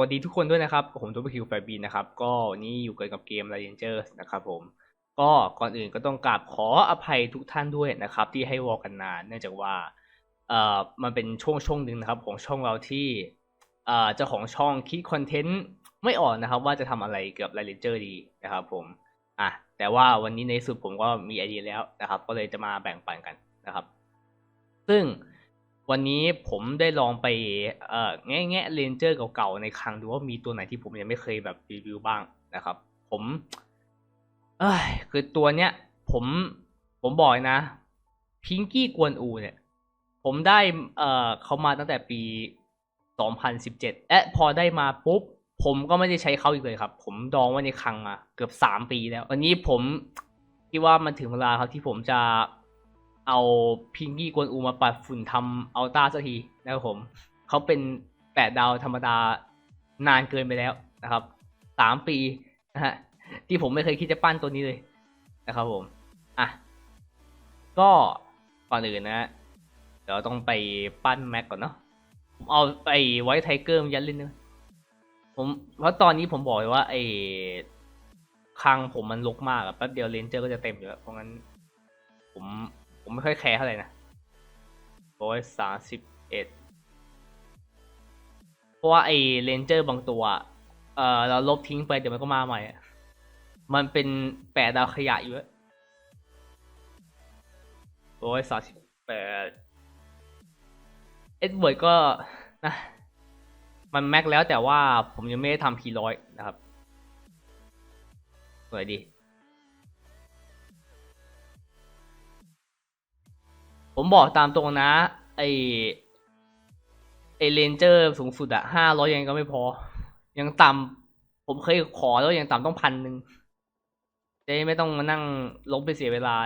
วัสดีทุกคนด้วยนะครับ ผมตัวคิวแฟบีนะครับ ก็นนี้อยู่กันกับเกม r a n g e r s นะครับผม ก็ก่อนอื่นก็ต้องกราบขออภัยทุกท่านด้วยนะครับ ที่ให้วอลกันนาน เนื่องจากว่าเอ่อมันเป็นช่วงช่วงหนึ่งนะครับของช่องเราที่เอ่อเจ้าของช่องคิดคอนเทนต์ไม่ออกนะครับ ว่าจะทำอะไรเกี่ยวกับ r a n g e r ดีนะครับ ผมอะแต่ว่าวันนี้ในสุดผมก็มีไอเดียแล้วนะครับ ก็เลยจะมาแบ่งปันกันนะครับ ซึ่ง วันนี้ผมได้ลองไปเอ่อแงะแงะเลนเจอร์เก่าๆในครั้งดูว่ามีตัวไหนที่ผมยังไม่เคยแบบรีวิวบ้างนะครับ ผม เอ้ยคือตัวเนี้ย ผมผมบอกนะพิงกี้กวนอูเนี่ย ผมได้เอ่อเขามาตั้งแต่ปี 2017 และพอได้มาปุ๊บ ผมก็ไม่ได้ใช้เขาอีกเลยครับ ผมดองไว้ในคลังมาเกือบสามปีแล้ว วันนี้ผมคิดว่ามันถึงเวลาครับที่ผมจะ เอาพิงกี้กวนอูมาปัดฝุ่นทำอัลต้าสักทีนะครับผมเขาเป็นแปดดาวธรรมดานานเกินไปแล้วนะครับสามปีนะฮะที่ผมไม่เคยคิดจะปั้นตัวนี้เลยนะครับผมอะก็ก่อนอื่นนะเดี๋ยวต้องไปปั้นแม็กก่อนเนาะผมเอาไอ้ไว้ไทเกอร์มายัดเล่นนอะผมเพราะตอนนี้ผมบอกเลยว่าไอ้คลังผมมันลกมากอะแป๊บเดียวเลนเจอร์ก็จะเต็มอยู่แล้วเพราะงั้นผม ผมไม่ค่อยแคร์เท่าไหร่นะร้อยสามสิบเอ็ดเพราะว่าไอ้เลนเจอร์บางตัว เออเราลบทิ้งไปเดี๋ยวมันก็มาใหม่ มันเป็นแปดดาวขยะอยู่อะร้อยสามสิบแปดเอ็ดเวิร์ดก็นะมันแม็กแล้วแต่ว่าผมยังไม่ได้ทำพีร้อยนะครับสวยดี ผมบอกตามตรงนะ ไอไอเลนเจอร์สูงสุดอะห้าร้อยยังก็ไม่พอ ยังต่ำผมเคยขอแล้วยังต่ำต้องพันหนึ่งจะไม่ต้องมานั่งลบไปเสียเวลา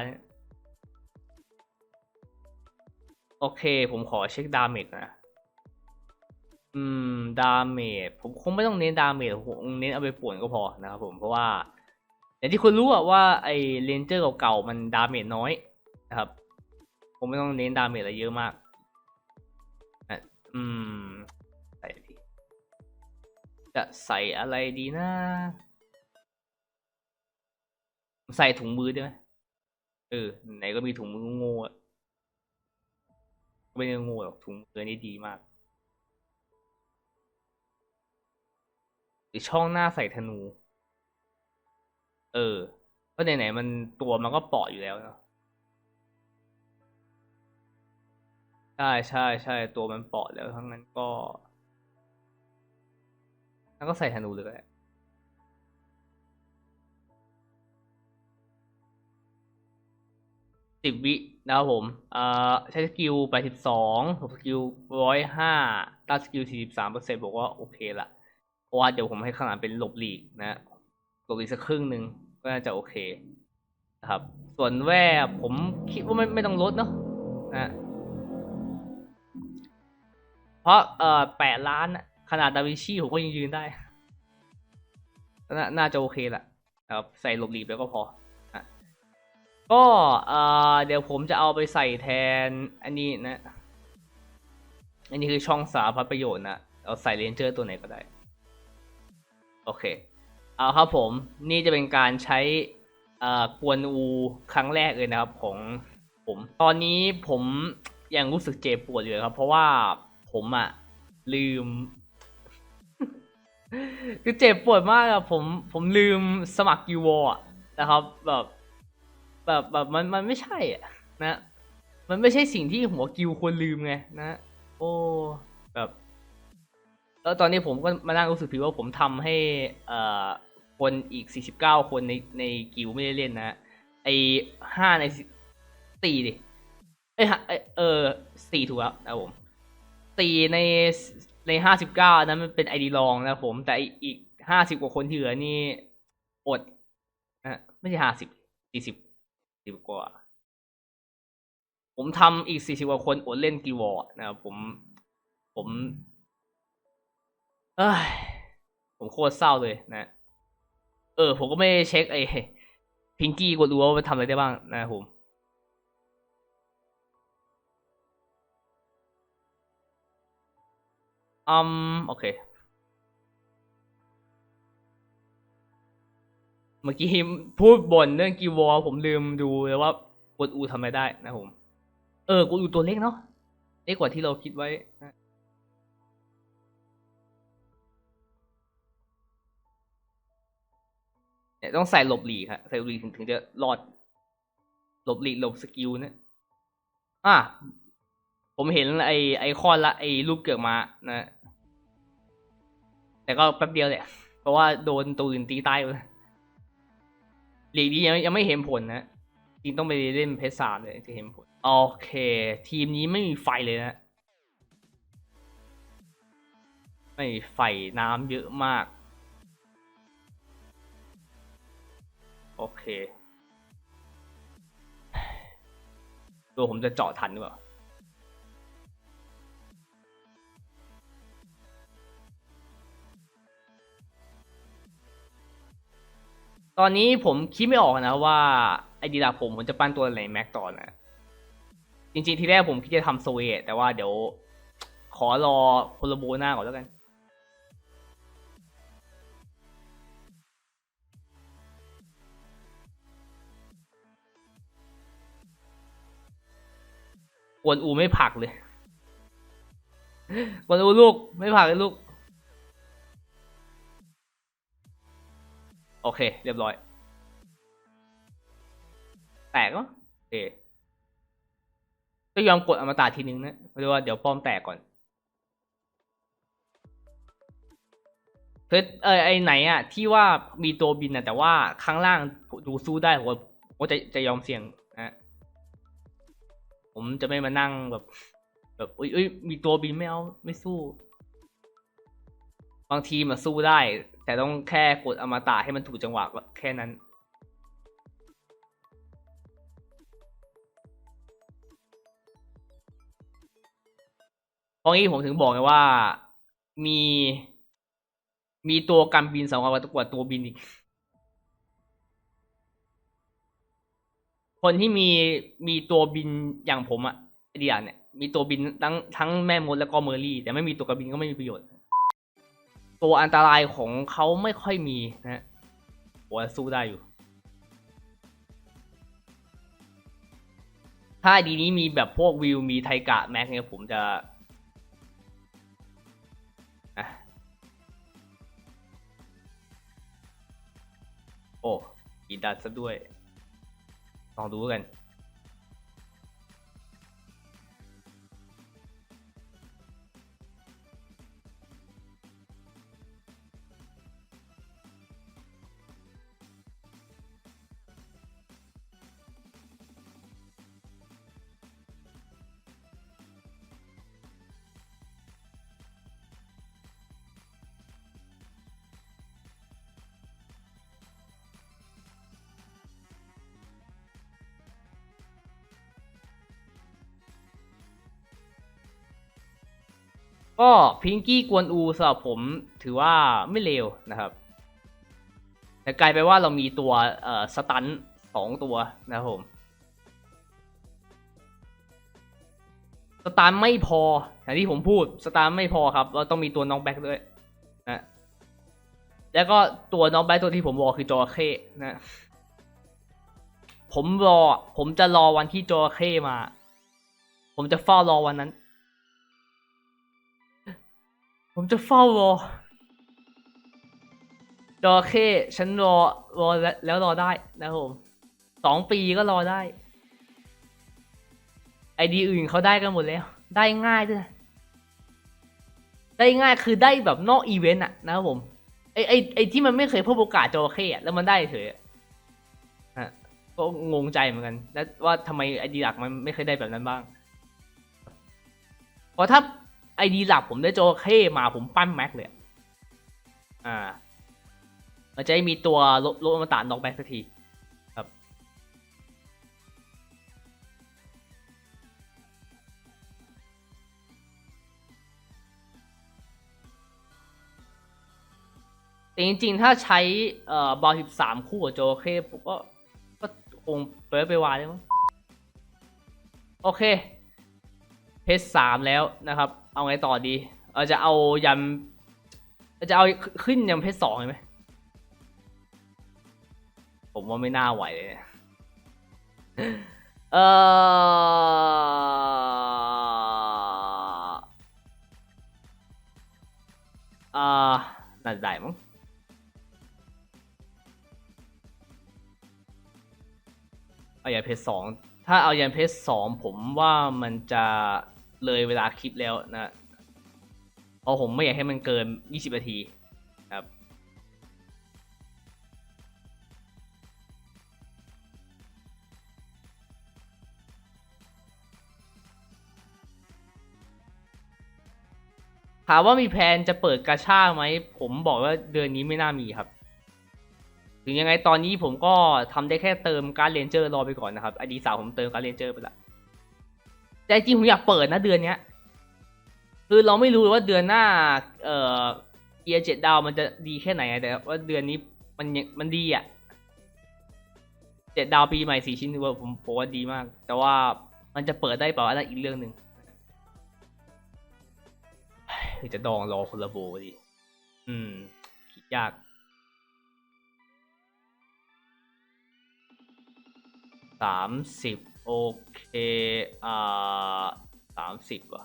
โอเค ผมขอเช็คดาเมจนะ อืม ดาเมจผมคงไม่ต้องเน้นดาเมจผมเน้นเอาไปป่วนก็พอนะครับผมเพราะว่า อย่างที่คุณรู้อะว่าไอเลนเจอร์เก่าๆมันดาเมจน้อยนะครับ ผมไม่ต้องเน้นดาเมจอะไรเยอะมากอะอืม ใส่ดีจะใส่อะไรดีนะ ใส่ถุงมือได้ไหมเออ ไหนก็มีถุงมือโง่ไม่ได้โง่หรอกถุงมือนี่ดีมากหรือช่องหน้าใส่ธนู เออเพราะไหนๆมันตัวมันก็เปราะอยู่แล้วเนาะ ใช่ใช่ใช่ตัวมันเปราะแล้วทั้งนั้นก็แล้วก็ใส่ธนูเลยก็ได้สิบวินะครับผมอ่อใช้สกิลไปสิบสองสกิลร้อยห้าตัดสกิลสี่สิบสามเปอร์เซ็นต์บอกว่าโอเคละเพราะว่าเดี๋ยวผมให้ข้างหลังเป็นหลบหลีกนะหลบหลีกสักครึ่งหนึ่งก็น่าจะโอเคนะครับ ส่วนแว่ผมคิดว่าไม่ไม่ต้องลดเนาะนะ เพราะเอ่อแปดล้านนะขนาดดาวินชีผมก็ยังยืนได้นน่าจะโอเคแหละนะครับใส่หลบหลีกไปก็พอก็เอ่อเดี๋ยวผมจะเอาไปใส่แทนอันนี้นะ อันนี้คือช่องสาพัดประโยชน์นะเอาใส่เรนเจอร์ตัวไหนก็ได้ โอเค เอาครับผมนี่จะเป็นการใช้เอ่อกวนอูครั้งแรกเลยนะครับของผม ตอนนี้ผมยังรู้สึกเจ็บปวดอยู่ครับ เพราะว่า ผมอะลืม คือเจ็บปวดมากอะผมผมลืมสมัครกิวอะนะครับ แบบแบบแบบมันมันไม่ใช่อะนะ มันไม่ใช่สิ่งที่หัวกิวควรลืมไงนะ โอ้แบบแล้วตอนนี้ผมก็มานั่งรู้สึกผิดว่าผมทำให้เอ่อคนอีก 49 คนในในกิวไม่ได้เล่นนะ ไอห้าในสี่ดิ เอ้ยฮะเอ้ยเออสี่ถูกแล้วนะผม สี่ในในห้าสิบเก้านั้นมันเป็นไอดีรองนะผม แต่อีกห้าสิบกว่าคนที่เหลือนี่อดนะไม่ใช่ห้าสิบสี่สิบสิบกว่า ผมทำอีกสี่สิบกว่าคนอดเล่นกีวอร์นะครับผมผมเอ้ยผมโคตรเศร้าเลยนะ เออ ผมก็ไม่เช็คไอ้พิงกี้กดดูว่ามันทำอะไรได้บ้างนะผม อืมโอเค เมื่อกี้พูดบ่นเรื่องกีวอผมลืมดูเลยว่ากดอูทำไมได้นะผม เออกดอูตัวเล็กเนาะเล็กกว่าที่เราคิดไว้เนี่ยต้องใส่หลบหลีครับใส่หลบหลีถึงถึงจะรอด หลบหลีหลบสกิลนี่ยอะ ผมเห็นไอไอคอนละไอรูปเกือกมานะ แต่ก็แป๊บเดียวแหละ เพราะว่าโดนตัวอื่นตีตายไปแล้วหลีกนี้ยังยังไม่เห็นผลนะ จริงต้องไปเล่นเพชรสามเลยจะเห็นผล โอเค ทีมนี้ไม่มีไฟเลยนะ ไม่มีไฟน้ำเยอะมาก โอเค ตัวผมจะเจาะทันหรือเปล่า ตอนนี้ผมคิดไม่ออกนะว่าไอดีดาผมผมจะปั้นตัวไหนแม็กต่อนะจริงๆทีแรกผมคิดจะทำโซเวตแต่ว่าเดี๋ยว ขอรอโคโลโบหน้าก่อนแล้วกันกวนอูไม่ผักเลยกวนอูลูกไม่ผักเลยลูก โอเค เรียบร้อย แตกเนอะโอเคก็ยอมกดอมตะทีนึงนะเพราะว่าเดี๋ยวป้อมแตกก่อนเฮ้ยเออไอไหนอะที่ว่ามีตัวบินอะแต่ว่าข้างล่างดูสู้ได้ผมผมจะจะยอมเสี่ยงนะผมจะไม่มานั่งแบบ แบบอุ้ยอุ้ยมีตัวบินไม่เอาไม่สู้ บางทีมันสู้ได้ แต่ต้องแค่กดอมตะให้มันถูกจังหวะแค่นั้น เพราะงี้ผมถึงบอกไงว่ามี มีตัวกันบินสองกว่าตัวบินอีก คนที่มีมีตัวบินอย่างผมอะเดียเนี่ยมีตัวบินทั้งทั้งแม่มดแล้วก็เมอร์รี่ แต่ไม่มีตัวกรบินก็ไม่มีประโยชน์ ตัวอันตรายของเขาไม่ค่อยมีนะฮะผมว่าสู้ได้อยู่ ถ้าดีนี้มีแบบพวกวิวมีไทกะแม็กเนี่ยผมจะอะโอ้กีดัดซะด้วย ลองดูกัน ก็พิงกี้กวนอูสำหรับผมถือว่าไม่เลวนะครับแต่กลายไปว่าเรามีตัวเอ่อสตันสองตัวนะครับผมสตาร์ไม่พออย่างที่ผมพูดสตาร์ไม่พอครับ เราต้องมีตัวน้องแบ็กด้วยนะแล้วก็ตัวน้องแบ็กตัวที่ผมรอคือจอเข้นะ ผมรอ ผมจะรอวันที่จอเข้มา ผมจะเฝ้ารอวันนั้น ผมจะเฝ้ารอจอเข้ฉันรอรอแล้วรอได้นะครับผมสองปีก็รอได้ ไอดีอื่นเขาได้กันหมดแล้ว ได้ง่ายด้วยได้ง่ายคือได้แบบนอกอีเวนต์อะนะครับผมไอไอไอที่มันไม่เคยพบโอกาสจระเข้อะแล้วมันได้เฉยอะฮะก็งงใจเหมือนกัน แล้วว่าทำไมไอดีหลักมันไม่เคยได้แบบนั้นบ้างเพราะถ้า ไอดีหลักผมได้โจเข้มาผมปั้นแม็กเลย อ่า มันจะได้มีตัวลดลดอมตะนอกแบ็กสักทีครับ แต่จริงๆ ถ้าใช้เอ่อบอลสิบสามคู่กับโจเคผมก็ก็คงเปิดไปวายได้มั้งโอเคเพจสามแล้วนะครับ เอาไงต่อดี เราจะเอายำเราจะเอาขึ้นยำเพจสองไหม ผมว่าไม่น่าไหวเลยเนี่ยเอออ่าน่าจะได้มั้งเอายันเพชรสอง ถ้าเอายันเพชรสองผมว่ามันจะ เลยเวลาคลิปแล้วนะเพราะผมไม่อยากให้มันเกิน 20 นาทีครับถามว่ามีแผนจะเปิดกาชาไหม ผมบอกว่าเดือนนี้ไม่น่ามีครับ ถึงยังไงตอนนี้ผมก็ทำได้แค่เติมการดเลนเจอร์รอไปก่อนนะครับไอดีสาวผมเติมการดเลนเจอร์ไปละ แต่จริงผมอยากเปิดนะเดือนเนี้ย คือเราไม่รู้ว่าเดือนหน้า เอ่อเอียเจ็ดดาวมันจะดีแค่ไหนอะแต่ว่าเดือนนี้มันยังมันดีอะเจ็ดดาวปีใหม่สี่ชิ้นถือว่าผมผมว่าดีมาก แต่ว่ามันจะเปิดได้เปล่าอันนั้นอีกเรื่องหนึ่งจะดองรอคนละโบดิอืมคิดยากสามสิบ โอเคอ่าสามสิบว่ะ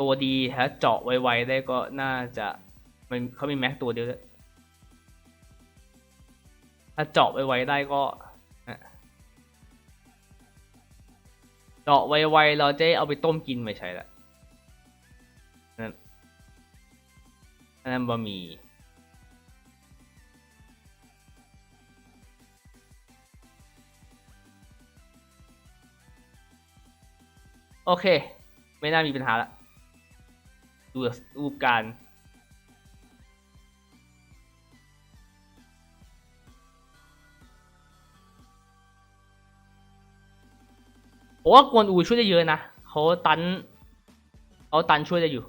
ตัวดีถ้าเจาะไวๆได้ก็น่าจะมันเขามีแม็กตัวเดียวถ้าเจาะไวๆได้ก็เจาะไวๆเราจะได้เอาไปต้มกินไม่ใช่ละนั่นนนั้นบะหมี่ โอเค ไม่น่ามีปัญหาละ ดูรูปการ ผมว่ากวนอูช่วยได้เยอะนะ เขาตันเขาตันช่วยได้อยู่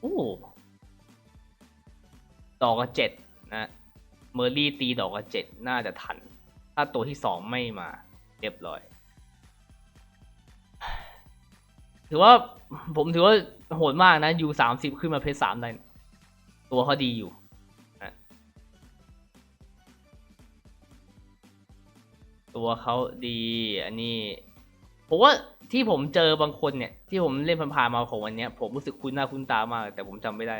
โอ้ดอกละเจ็ดนะ เมอร์รี่ตีดอกละเจ็ดน่าจะทัน ถ้าตัวที่สองไม่มาเรียบร้อย ถือว่าผมถือว่าโหดมากนะยูสามสิบขึ้นมาเพชรสามได้ ตัวเขาดีอยู่ตัวเขาดีอันนี้ผมว่าที่ผมเจอบางคนเนี่ย ที่ผมเล่นผ่านๆมาของวันเนี้ย ผมรู้สึกคุ้นหน้าคุ้นตามาก แต่ผมจำไม่ได้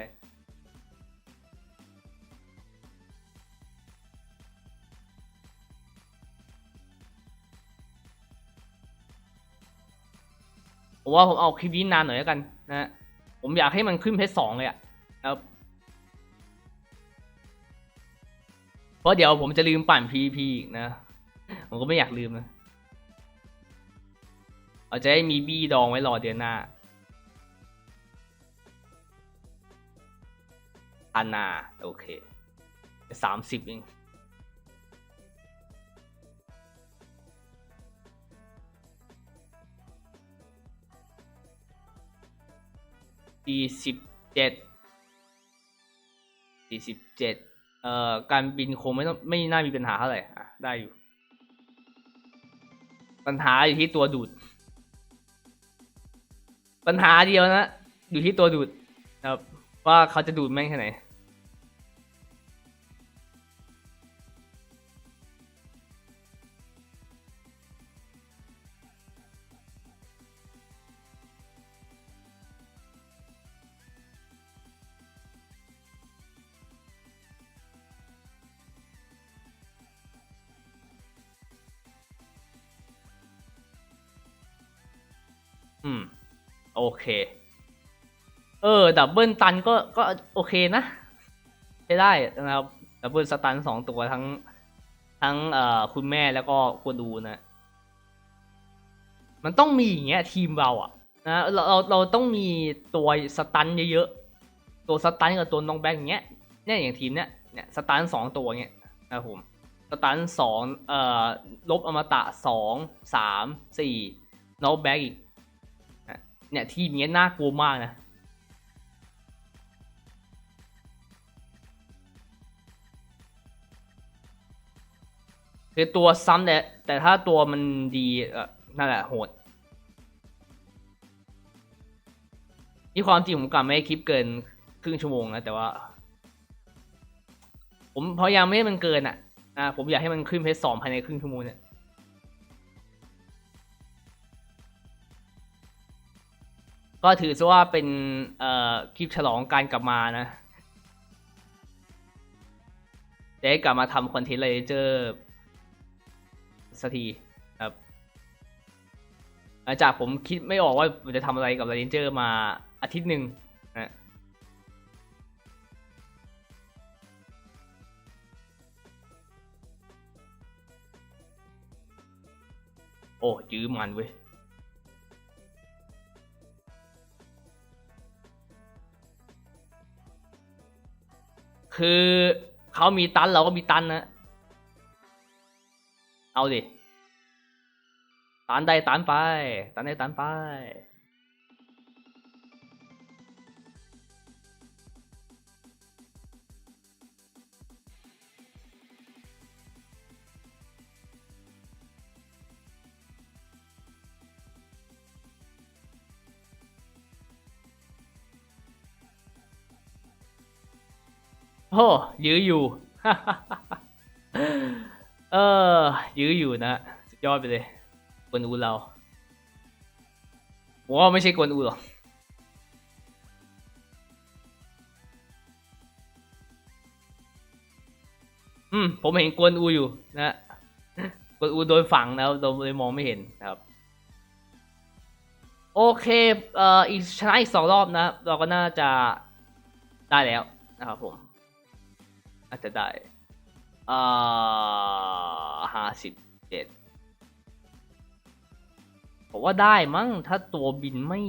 ผมว่าผมเอาคลิปนี้นานหน่อยแล้วกันนะผมอยากให้มันขึ้นเพจสองเลยอะนะครับเพราะเดี๋ยวผมจะลืมปั่น PVP อีกนะ ผมก็ไม่อยากลืมนะเอาจะให้มีบี้ดองไว้รอเดือนหน้าอานา โอเคสามสิบเอง สี่สิบเจ็ดสี่สิบเจ็ดเอ่อการบินคงไม่ต้องไม่น่ามีปัญหาเท่าไหร่อะได้อยู่ ปัญหาอยู่ที่ตัวดูด ปัญหาเดียวนะ อยู่ที่ตัวดูดครับว่าเขาจะดูดแม่งแค่ไหน อืม โอเค เออ ดับเบิลตันก็ก็โอเคนะใช้ได้นะครับ ดับเบิลสตันสองตัวทั้ง ทั้งเอ่อคุณแม่แล้วก็ควดูนะ มันต้องมีอย่างเงี้ยทีมเราอะนะเราเราเราต้องมีตัวสตันเยอะๆ ตัวสตันกับตัวน้องแบ็กอย่างเงี้ยเนี่ยอย่างทีมเนี้ยเนี่ยสตันสองตัวเงี้ยนะครับผมสตันสองเอ่อลบอมตะสองสามสี่น้องแบ็กอีก เนี่ยทีมเนี้ยน่ากลัวมากนะคือตัวซ้ำแต่แต่ถ้าตัวมันดีเออนั่นแหละโหดนี่ความจริงผมกลับไม่ให้คลิปเกินครึ่งชั่วโมงนะแต่ว่า ผมพยายามไม่ให้มันเกินอะอ่าผมอยากให้มันขึ้นเพจสองภายในครึ่งชั่วโมงเนี่ย ก็ถือซะว่าเป็นเอ่อคลิปฉลองการกลับมานะจะได้กลับมาทำคอนเทนต์เลเจอร์สักทีครับหลังจากผมคิดไม่ออกว่าผมจะทำอะไรกับ r ร n เจอร์มาอาทิตย์หนึ่งนะโอ้ยื้อมันเว้ย คือเขามีตันเราก็มีตันนะ เอาดิตันได้ตันไป ตันได้ตันไป โอ้ยื้ออยู่ เออ ยื้ออยู่นะสุดยอดไปเลยกวนอูเราผมว่าไม่ใช่กวนอูหรอกอืม ผมเห็นกวนอูอยู่นะกวนอูโดนฝังแล้วโดนเลยมองไม่เห็นครับ โอเคเอ่ออีกชนะอีกสองรอบนะ เราก็น่าจะได้แล้วนะครับผม อาจจะได้อ่าห้าสิบเจ็ดผมว่าได้มั้งถ้าตัวบินไม่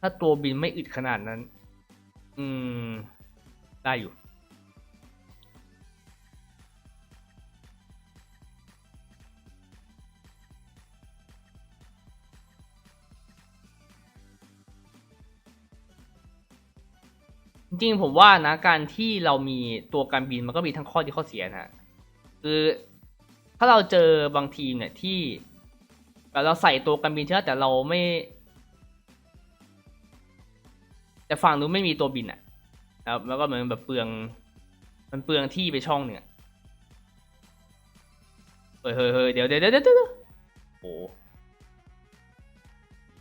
ถ้าตัวบินไม่อึดขนาดนั้น อืม ได้อยู่ จริงผมว่านะการที่เรามีตัวการบินมันก็มีทั้งข้อดีข้อเสียนะคือถ้าเราเจอบางทีมเนี่ยที่เราใส่ตัวการบินใช่ไหมแต่เราไม่ แต่ฝั่งนู้นไม่มีตัวบินอะครับแล้วก็เหมือนแบบเปลือง มันเปลืองที่ไปช่องหนึ่งเฮ้ยเฮ้ยเฮ้ยเดี๋ยวเดี๋ยวเดี๋ยวเดี๋ยวโอ้โห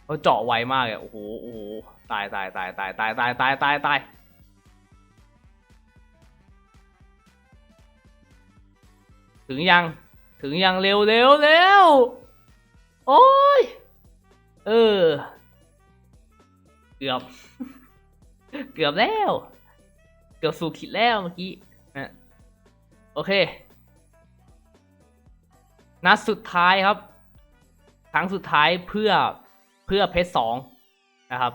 เขาเจาะไวมากเลยโอ้โหโอ้โหตายตายตายตายตายตายตายตาย ถึงยัง ถึงยังเร็วเร็วเร็วโอ้ย เออ เกือบ เกือบแล้ว เกือบสู่ขีดแล้วเมื่อกี้นะโอเค นัดสุดท้ายครับ ครั้งสุดท้ายเพื่อเพื่อเพชรสองนะครับ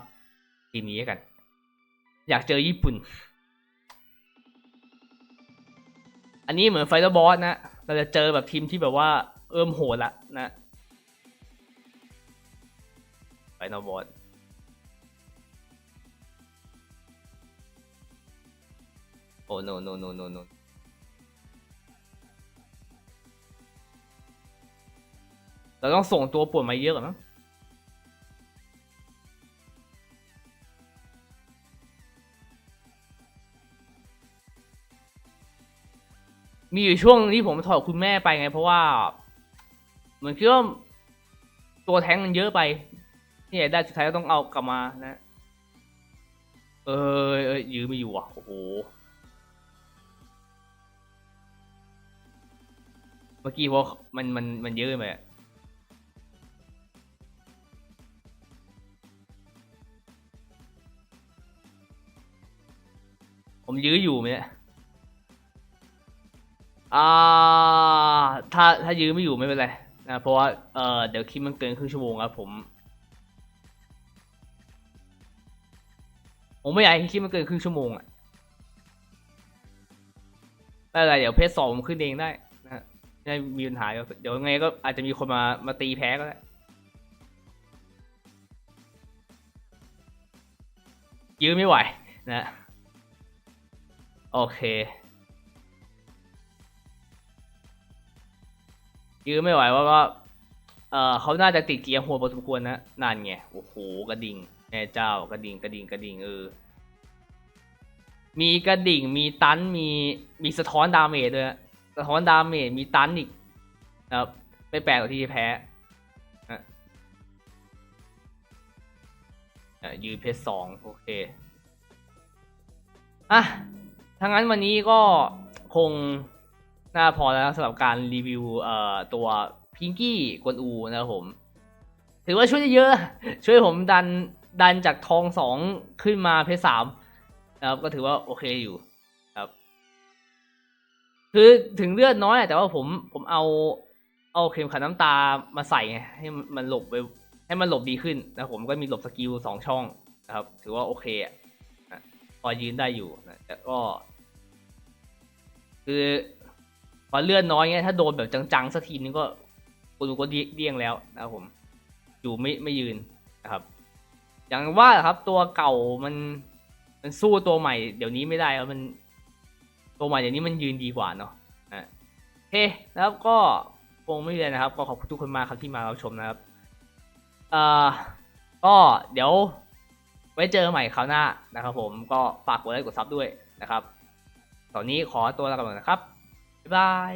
ทีมนี้กัน อยากเจอญี่ปุ่น อันนี้เหมือนไฟเตอร์บอสนะ เราจะเจอแบบทีมที่แบบว่าเอิ่มโหดละนะไปน็อร์บอสโอ้ no no no no no เราต้องส่งตัวป่วนมาเยอะก่อนมั้ง มีอยู่ช่วงที่ผมถอดคุณแม่ไปไง เพราะว่าเหมือนคิดว่าตัวแท้งมันเยอะไปนี่ได้สุดท้ายก็ต้องเอากลับมานะ เออเออยื้อไม่อยู่อะ โอ้โห เมื่อกี้เพราะมันมันมันเยอะไปผมยื้ออยู่ไหมเนี่ย อ่าถ้าถ้ายื้อไม่อยู่ไม่เป็นไรนะเพราะว่าเออเดี๋ยวคลิปมันเกินครึ่งชั่วโมงครับผมผมไม่อยากให้คลิปมันเกินครึ่งชั่วโมงอะไม่เป็นไรเดี๋ยวเพจสองผมขึ้นเองได้นะฮะไม่มีปัญหาเดี๋ยวไงก็อาจจะมีคนมามาตีแพ้ก็ได้ยื้อไม่ไหวนะ โอเค ยื้อไม่ไหวว่าก็เออเขาน่าจะติดเกียร์หัวพอสมควรนะนั่นไงโอ้โหกระดิ่งแม่เจ้ากระดิ่งกระดิ่งกระดิ่งเออมีกระดิ่งมีตันมีมีสะท้อนดาเมจด้วยสะท้อนดาเมจมีตันอีกนะครับไม่แปลกที่จะแพ้อะอะยืนเพชรสองโอเคอะถ้างั้นวันนี้ก็คง น่าพอแล้วสำหรับการรีวิวเอ่อตัวพิงกี้กวนอูนะครับผม ถือว่าช่วยเยอะ ช่วยผมดันดันจากทองสองขึ้นมาเพชรสามนะครับก็ถือว่าโอเคอยู่ครับ คือถึงเลือดน้อยแต่ว่าผมผมเอาเอาเข็มขัดน้ำตามาใส่ไงให้มันหลบไปให้มันหลบดีขึ้นนะผมก็มีหลบสกิลสองช่องนะครับ ถือว่าโอเคอะนะพอยืนได้อยู่นะแต่ก็ คือ พอเลือดน้อยเงี้ยถ้าโดนแบบจังๆสักทีนึงก็คุณก็เดี้ยงแล้วนะครับผมอยู่ไม่ไม่ยืนนะครับ อย่างว่าครับตัวเก่ามันมันสู้ตัวใหม่ เดี๋ยวนี้ไม่ได้แล้วมัน ตัวใหม่เดี๋ยวนี้มันยืนดีกว่าเนาะอะโอเคนะครับก็คงไม่มีอะไรนะครับ ก็ขอบคุณทุกคนมากครับที่มารับชมนะครับเอ่อก็เดี๋ยวไว้เจอใหม่คราวหน้านะครับ ผมก็ฝากกดไลค์กดซับด้วยนะครับ ตอนนี้ขอตัวลาไปก่อนนะครับ บาย